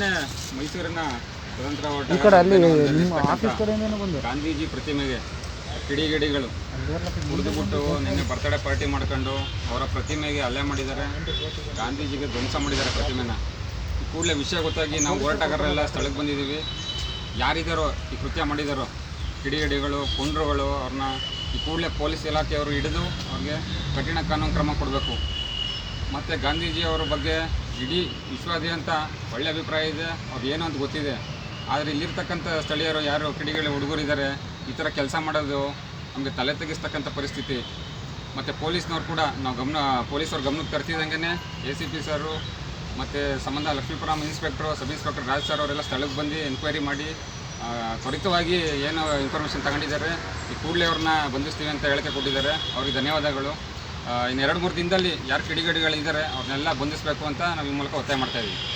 ಮೊನ್ನೆ ಮೈಸೂರಿನ ಸ್ವತಂತ್ರ ಹೋರಾಟ ಈ ಕಡೆ ಅಲ್ಲಿ ನಿಮ್ಮ ಆಫೀಸ್ ಕಡೆಯಿಂದನೂ ಬಂದು. ಗಾಂಧೀಜಿ ಪ್ರತಿಮೆಗೆ ಕಿಡಿಗೇಡಿಗಳು ಕುಡಿದುಬಿಟ್ಟು ನಿನ್ನೆ ಬರ್ತಡೇ ಪಾರ್ಟಿ ಮಾಡ್ಕೊಂಡು ಅವರ ಪ್ರತಿಮೆಗೆ ಹಲ್ಲೆ ಮಾಡಿದ್ದಾರೆ. ಗಾಂಧೀಜಿಗೆ ಧ್ವಂಸ ಮಾಡಿದ್ದಾರೆ ಪ್ರತಿಮೆನ. ಈ ಕೂಡಲೇ ವಿಷಯ ಗೊತ್ತಾಗಿ ನಾವು ಹೋರಾಟಗಾರರೆಲ್ಲ ಸ್ಥಳಕ್ಕೆ ಬಂದಿದ್ದೀವಿ. ಯಾರಿದ್ದಾರೋ ಈ ಕೃತ್ಯ ಮಾಡಿದಾರೋ ಕಿಡಿಗಿಡಿಗಳು ಕುಂಡ್ರುಗಳು ಅವ್ರನ್ನ ಈ ಕೂಡಲೇ ಪೊಲೀಸ್ ಇಲಾಖೆಯವರು ಹಿಡಿದು ಅವ್ರಿಗೆ ಕಠಿಣ ಕಾನೂನು ಕ್ರಮ ಕೊಡಬೇಕು. ಮತ್ತು ಗಾಂಧೀಜಿಯವರ ಬಗ್ಗೆ ಇಡೀ ವಿಶ್ವಾದ್ಯಂತ ಒಳ್ಳೆ ಅಭಿಪ್ರಾಯ ಇದೆ ಅದು ಏನು ಅಂತ ಗೊತ್ತಿದೆ. ಆದರೆ ಇಲ್ಲಿರ್ತಕ್ಕಂಥ ಸ್ಥಳೀಯರು ಯಾರು ಕಿಡಿಗೇಡಿ ಹುಡುಗರಿದ್ದಾರೆ, ಈ ಥರ ಕೆಲಸ ಮಾಡೋದು ನಮಗೆ ತಲೆ ತೆಗಿಸ್ತಕ್ಕಂಥ ಪರಿಸ್ಥಿತಿ. ಮತ್ತು ಪೊಲೀಸ್ನವ್ರು ಕೂಡ, ನಾವು ಗಮನ ಪೊಲೀಸವ್ರು ಗಮನಕ್ಕೆ ತರ್ತಿದ್ದಂಗೆ ಎ ಸಿ ಪಿ ಸರು ಮತ್ತು ಸಂಬಂಧ ಲಕ್ಷ್ಮೀಪುರಂ ಇನ್ಸ್ಪೆಕ್ಟ್ರು ಸಬ್ ಇನ್ಸ್ಪೆಕ್ಟರ್ ರಾಜ್ ಸರ್ ಅವರೆಲ್ಲ ಸ್ಥಳಕ್ಕೆ ಬಂದು ಎನ್ಕ್ವೈರಿ ಮಾಡಿ ತ್ವರಿತವಾಗಿ ಏನು ಇನ್ಫಾರ್ಮೇಷನ್ ತಗೊಂಡಿದ್ದಾರೆ. ಈ ಕೂಡಲೇ ಅವ್ರನ್ನ ಬಂಧಿಸ್ತೀವಿ ಅಂತ ಹೇಳಿಕೆ ಕೊಟ್ಟಿದ್ದಾರೆ. ಅವ್ರಿಗೆ ಧನ್ಯವಾದಗಳು. ಆ, ಇನ್ನು ಎರಡು ಮೂರು ದಿನದಲ್ಲಿ ಯಾರು ಕಿಡಿಗೇಡಿಗಳಿದ್ದಾರೆ ಅವ್ರನ್ನೆಲ್ಲ ಬಂಧಿಸಬೇಕು ಅಂತ ನಾವು ಈ ಮೂಲಕ ಒತ್ತಾಯ ಮಾಡ್ತಾ ಇದ್ದೀವಿ ಸರ್